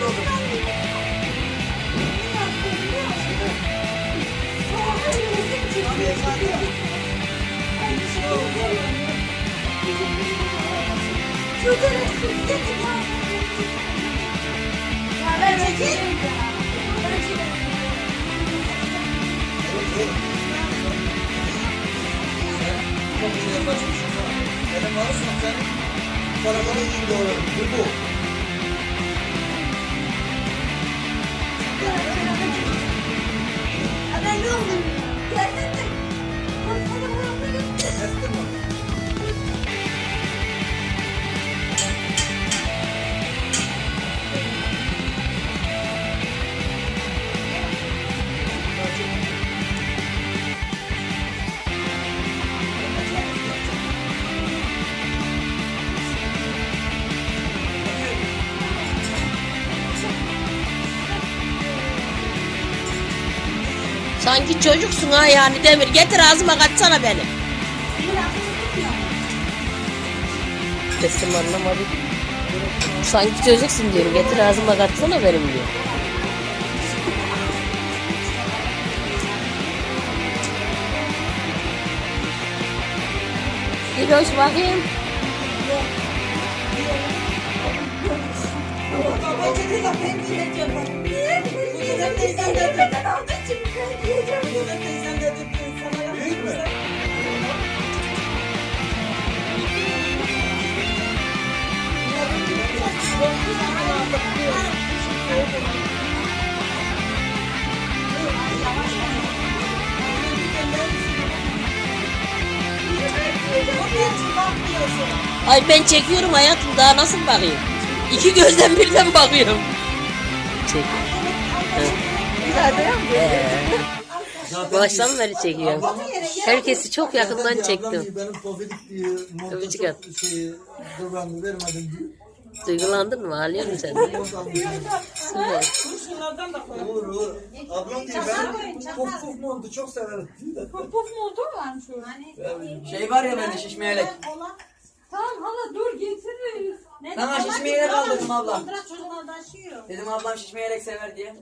Abla şu adama hasta oldum. Abi efendim ya. Çok güzel başmışsın. Benim varsa sen paraları iyi doğrarım. Bu bu. Kestin Sanki çocuksun ha yani Demir. Getir ağzıma kaçsana benim. Sesim anlamadım. Sanki çocuksun diyorum. Getir ağzıma kaçsana benim diyor. Bir hoş bakayım. Büyük Ay ben çekiyorum hayatım daha nasıl bakayım? İki gözden birden bakıyorum. Çek. Baştan beri çekiyorum. Herkesi çok yakından çektim. Benim Öpücük at. şey, vermedim diyor. Duygulandın mı? Ağlıyor musun sen de? Mont almışım. Süper. Olur olur. Ablam diyor ben puf puf montu çok severim. Puf montu varmış o. Şey var ya bende şişme yelek. Tamam hala dur getiririz. Sana şişme yelek aldırdım ablam. Kontra çocuklar taşıyor. Dedim ablam şişme yelek sever diye.